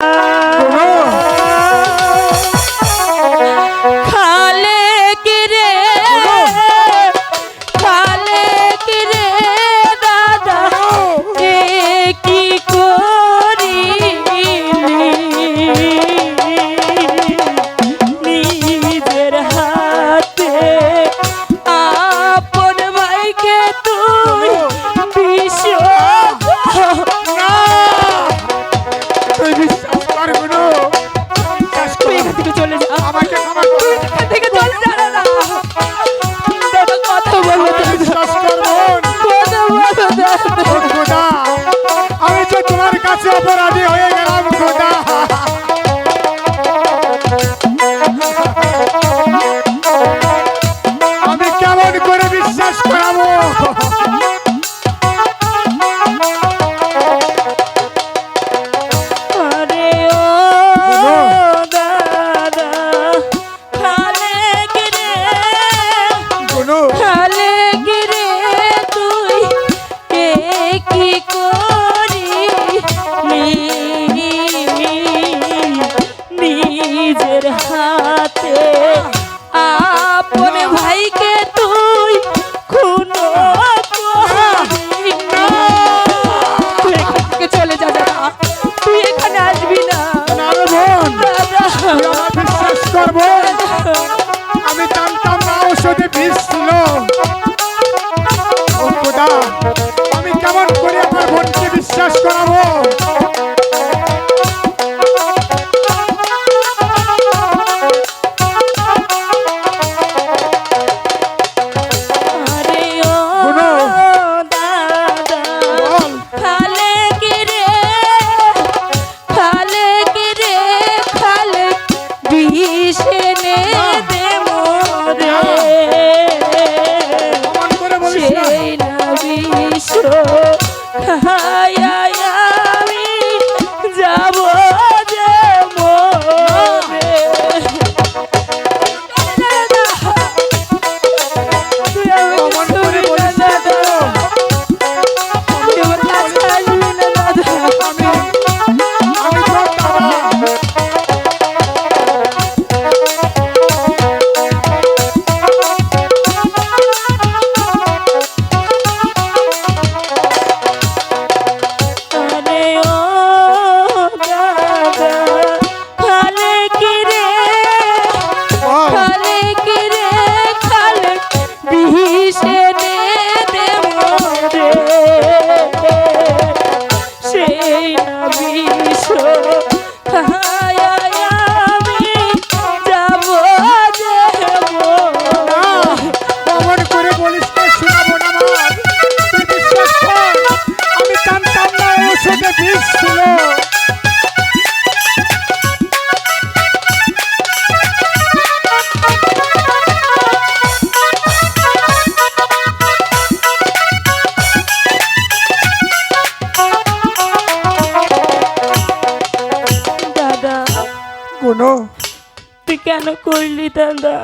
Olá! যদি বিষ্ণু আমি কেমন করে আমার বোনকে বিশ্বাস করো Hi-ya. কোনো। তুই কেন করলি দাদা?